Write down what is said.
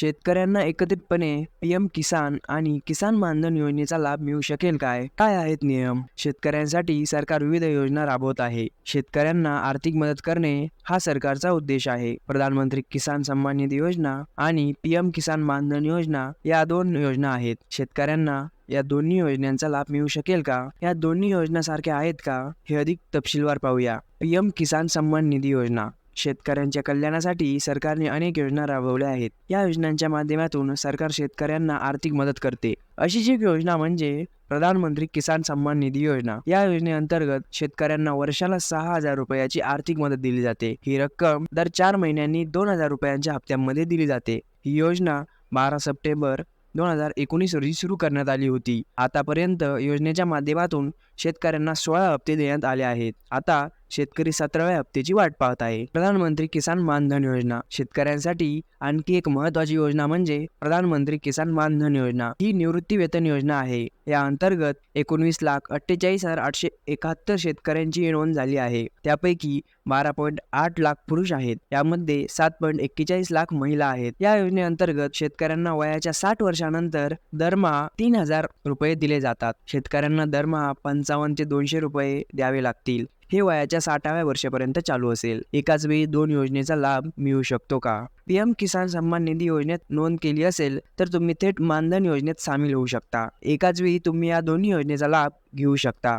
शेतकऱ्यांना एकत्रितपणे पीएम किसान आणि किसान मानधन योजनेचा लाभ मिळू शकेल काय? काय आहेत नियम? शेतकऱ्यांसाठी सरकार विविध योजना राबवत आहे. शेतकऱ्यांना आर्थिक मदत करणे हा सरकारचा उद्देश आहे. प्रधानमंत्री किसान सन्मान निधी योजना आणि पीएम किसान मानधन योजना या दोन योजना आहेत. शेतकऱ्यांना या दोन्ही योजनांचा लाभ मिळू शकेल का? या दोन्ही योजना सारख्या आहेत का? हे अधिक तपशीलवार पाहूया. पीएम किसान सन्मान निधी योजना. शेतकऱ्यांच्या कल्याणासाठी सरकारने अनेक योजना राबवल्या आहेत. या योजनांच्या माध्यमातून सरकार शेतकऱ्यांना आर्थिक मदत करते. अशीच एक योजना म्हणजे प्रधानमंत्री किसान सन्मान निधी योजना. या योजनेअंतर्गत शेतकऱ्यांना वर्षाला सहा हजार रुपयाची आर्थिक मदत दिली जाते. ही रक्कम दर चार महिन्यांनी दोन हजार रुपयांच्या हप्त्यांमध्ये दिली जाते. ही योजना बारा सप्टेंबर दोन हजार एकोणीस रोजी सुरू करण्यात आली होती. आतापर्यंत योजनेच्या माध्यमातून शेतकऱ्यांना सोळा हप्ते देण्यात आले आहेत. आता शेतकरी सतराव्या हप्त्याची वाट पाहत आहे. प्रधानमंत्री किसान मानधन योजना. शेतकऱ्यांसाठी आणखी एक महत्वाची योजना म्हणजे प्रधानमंत्री किसान मानधन योजना. ही निवृत्ती वेतन योजना आहे. या अंतर्गत एकोणवीस लाख अठ्ठेचाळीस हजार आठशे एकाहत्तर शेतकऱ्यांची नोंद झाली आहे. त्यापैकी बारा पॉईंट आठ लाख पुरुष आहेत. यामध्ये सात पॉईंट एक्केचाळीस लाख महिला आहेत. या योजनेअंतर्गत शेतकऱ्यांना वयाच्या साठ वर्षानंतर दरमहा तीन हजार रुपये दिले जातात. शेतकऱ्यांना दरमहा पंचावन्न ते दोनशे रुपये द्यावे लागतील. हे वयाच्या साठाव्या वर्षापर्यंत चालू असेल. एकाच वेळी दोन योजनेचा लाभ मिळू शकतो का? पीएम किसान सन्मान निधी योजनेत नोंद केली असेल तर तुम्ही थेट मानधन योजनेत सामील होऊ शकता. एकाच वेळी तुम्ही या दोन्ही योजनेचा लाभ घेऊ शकता.